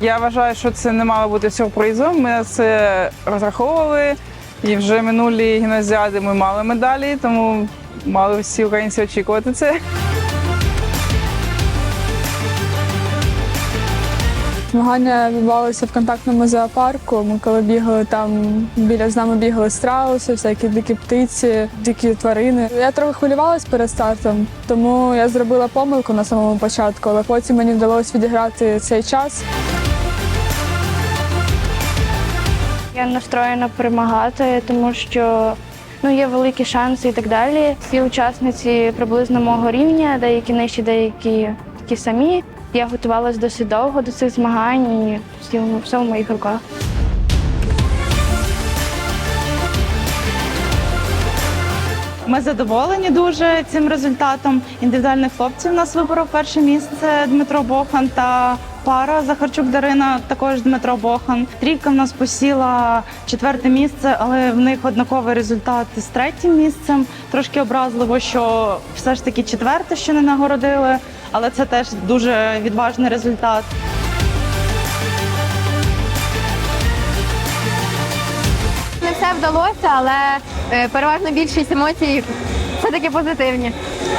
Я вважаю, що це не мало бути сюрпризом. Ми на це розраховували. І вже минулі гімназіади ми мали медалі, тому мали всі українці очікувати це. Змагання відбувалися в контактному зоопарку. Ми коли бігали там біля з нами бігали страуси, всякі дикі птиці, дикі тварини. Я трохи хвилювалась перед стартом, тому я зробила помилку на самому початку, але потім мені вдалося відіграти цей час. Я настроєна перемагати, тому що ну, є великі шанси і так далі. Всі учасниці приблизно мого рівня, деякі нижчі, деякі такі самі. Я готувалася досить довго до цих змагань і все в моїх руках. Ми задоволені дуже цим результатом. Індивідуальних хлопців у нас виборов перше місце Дмитро Бохан та пара Захарчук Дарина, також Дмитро Бохан. Трійка в нас посіла четверте місце, але в них однаковий результат з третім місцем. Трошки образливо, що все ж таки четверте ще не нагородили, але це теж дуже відважний результат. Не все вдалося, але е, переважно більшість емоцій все таки позитивні.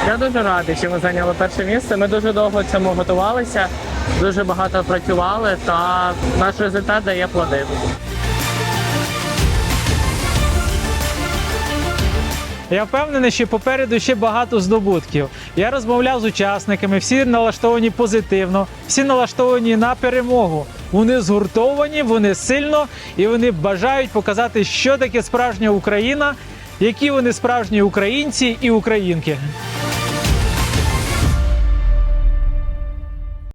Я дуже радий, що ми зайняли перше місце. Ми дуже довго цьому готувалися, дуже багато працювали, та наш результат дає плоди. Я впевнений, що попереду ще багато здобутків. Я розмовляв з учасниками, всі налаштовані позитивно, всі налаштовані на перемогу. Вони згуртовані, вони сильно і вони бажають показати, що таке справжня Україна, які вони справжні українці і українки.